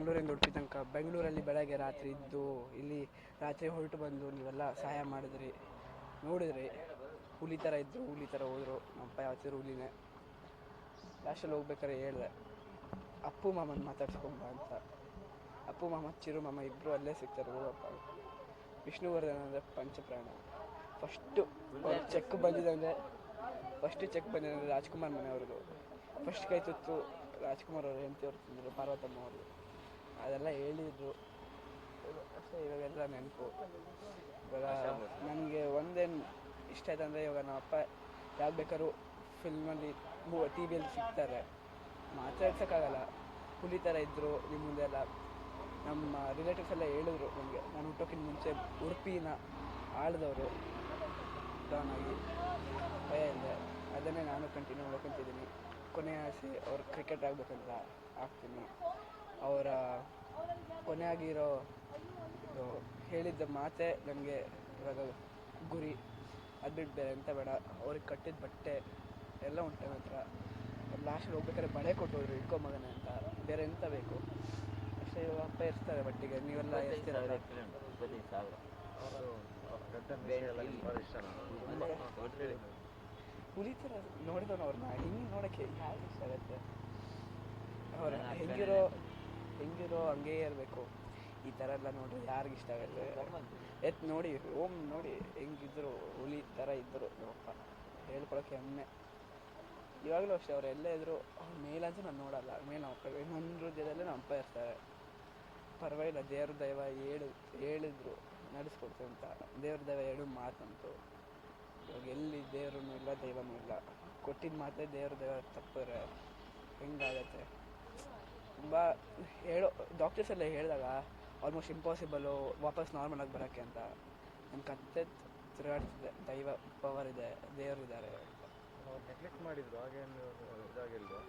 ಬ್ಯಾಂಗ್ಳೂರಿಂದ ಉಡುಪಿ ತನಕ ಬೆಂಗಳೂರಲ್ಲಿ ಬೆಳಗ್ಗೆ ರಾತ್ರಿ ಇದ್ದು ಇಲ್ಲಿ ರಾತ್ರಿ ಹೊರಟು ಬಂದು ನೀವೆಲ್ಲ ಸಹಾಯ ಮಾಡಿದ್ರಿ. ನೋಡಿದ್ರಿ. ಹುಲಿ ಥರ ಇದ್ದರು ಹುಲಿ ಥರ ಹೋದರು. ನಮ್ಮಪ್ಪ ಯಾವತ್ತಿದ್ರು ಹುಲಿನೇ. ಲಾಸ್ಟಲ್ಲಿ ಹೋಗ್ಬೇಕಾದ್ರೆ ಹೇಳಿದೆ, ಅಪ್ಪು ಮಾಮನ ಮಾತಾಡ್ಸ್ಕೊಂಬ ಅಂತ. ಅಪ್ಪು ಮಾಮ, ಚಿರು ಮಾಮ ಇಬ್ಬರು ಅಲ್ಲೇ ಸಿಗ್ತಾರೆ ಹೋಗಪ್ಪ ವಿಷ್ಣುವರ್ಧನ ಅಂದರೆ ಪಂಚಪ್ರಾಣ. ಫಸ್ಟು ಚೆಕ್ ಬಂದಿದೆ ಫಸ್ಟು ಚೆಕ್ ಬಂದಿದೆ ಅಂದರೆ ರಾಜ್ಕುಮಾರ್ ಮನೆಯವ್ರದ್ದು. ಫಸ್ಟ್ ಕೈ ತುತ್ತು ರಾಜ್ಕುಮಾರ್ ಅವರು ಹೆಂಡತಿ ಅವ್ರು ತಿಂದರು ಪಾರ್ವತಮ್ಮ ಅವರು ಅದೆಲ್ಲ ಹೇಳಿದ್ರು. ಅಷ್ಟೇ, ಇವಾಗೆಲ್ಲ ನೆನಪು. ಇವಾಗ ನನಗೆ ಒಂದೇನು ಇಷ್ಟ ಆಯ್ತು ಅಂದರೆ ಇವಾಗ ನಮ್ಮ ಅಪ್ಪ ಯಾಕೆ ಬೇಕಾದ್ರೂ ಫಿಲ್ಮಲ್ಲಿ ಟಿ ವಿಯಲ್ಲಿ ಸಿಗ್ತಾರೆ. ಮಾತಾಡ್ಸೋಕ್ಕಾಗಲ್ಲ. ಹುಲಿ ಥರ ಇದ್ದರು ನಿಮ್ಮ ಮುಂದೆ ಎಲ್ಲ. ನಮ್ಮ ರಿಲೇಟಿವ್ಸ್ ಎಲ್ಲ ಹೇಳಿದ್ರು ನನಗೆ. ನಾನು ಹುಟ್ಟೋಕ್ಕಿಂತ ಮುಂಚೆ ಉಡುಪಿನ ಆಳಿದವರು. ಡಾನ್ ಆಗಿ. ಭಯ ಇದೆ. ಅದನ್ನೇ ನಾನು ಕಂಟಿನ್ಯೂ ಮಾಡ್ಕೊತಿದ್ದೀನಿ. ಕೊನೆ ಆಸೆ ಅವ್ರು ಕ್ರಿಕೆಟ್ ಆಗಬೇಕಂತ ಆಗ್ತೀನಿ. ಅವರ ಕೊನೆ ಆಗಿರೋ ಇದು ಹೇಳಿದ್ದ ಮಾತೇ ನನಗೆ ಇವಾಗ ಗುರಿ. ಅದು ಬಿಟ್ಟು ಬೇರೆ ಎಂತ ಬೇಡ. ಅವ್ರಿಗೆ ಕಟ್ಟಿದ ಬಟ್ಟೆ ಎಲ್ಲ ಉಂಟು ನನ್ನ ಹತ್ರ. ಲಾಸ್ಟಲ್ಲಿ ಹೋಗ್ಬೇಕಾದ್ರೆ ಬಳೆ ಕೊಟ್ಟೋದ್ರು ಇಟ್ಕೊ ಮಗನೇ ಅಂತ. ಬೇರೆ ಎಂತ ಬೇಕು? ಅಷ್ಟೇ ಇವಾಗ ಅಪ್ಪ ಇರ್ತಾರೆ ಬಟ್ಟಿಗೆ. ನೀವೆಲ್ಲ ಇರ್ತೀರ ಥರ ನೋಡಿದವನು ಅವ್ರನ್ನ. ಹಿಂಗೆ ನೋಡೋಕ್ಕೆ ಯಾರು ಇಷ್ಟ ಆಗುತ್ತೆ? ಅವ್ರ ಹೆಂಗಿರೋ ಹೆಂಗಿರೋ ಹಂಗೇ ಇರಬೇಕು. ಈ ಥರ ಎಲ್ಲ ನೋಡಿರಿ ಯಾರಿಗೆ ಇಷ್ಟ ಎತ್ ನೋಡಿ ಓಮ್ ನೋಡಿ, ಹೆಂಗಿದ್ರು, ಹುಲಿ ಥರ ಇದ್ದರು ನಮ್ಮಪ್ಪ ಹೇಳ್ಕೊಳಕ್ಕೆ ಹೆಮ್ಮೆ. ಇವಾಗಲೂ ಅಷ್ಟೇ, ಅವ್ರು ಎಲ್ಲೇ ಇದ್ರು, ಅವ್ರ ಮೇಲಂತೂ ನಾನು ನೋಡಲ್ಲ. ಮೇಲೆ ನಮ್ಮ ನನ್ನ ಹೃದಯದಲ್ಲೇ ನಮ್ಮ ಅಪ್ಪ ಇರ್ತಾರೆ. ಪರವಾಗಿಲ್ಲ, ದೇವ್ರ ದೈವ ಹೇಳು, ಹೇಳಿದ್ರು ನಡೆಸ್ಕೊಡ್ತು ಅಂತ. ದೇವ್ರ ದೈವ ಹೇಳು ಮಾತಂತು. ಇವಾಗ ಎಲ್ಲಿ ದೇವ್ರೂ ಇಲ್ಲ, ದೈವನೂ ಇಲ್ಲ. ಕೊಟ್ಟಿದ್ದ ಮಾತೇ ದೇವ್ರ ದೈವ ತಪ್ಪಿದ್ರೆ ಹೆಂಗಾಗತ್ತೆ? ತುಂಬ ಹೇಳೋ ಡಾಕ್ಟರ್ಸ್ ಎಲ್ಲ ಹೇಳಿದಾಗ ಆಲ್ಮೋಸ್ಟ್ ಇಂಪಾಸಿಬಲು ವಾಪಸ್ ನಾರ್ಮಲ್ ಆಗಿ ಬರೋಕ್ಕೆ ಅಂತ. ನನ್ನ ಕತ್ತೆ ತಿರುಗಾಡ್ತಿದೆ, ದೈವ ಪವರ್ ಇದೆ ದೇವರಿದ್ದಾರೆ ನೆಗ್ಲೆಕ್ಟ್ ಮಾಡಿದ್ರು ಹಾಗೇನು ಇದಾಗಿಲ್ವಾ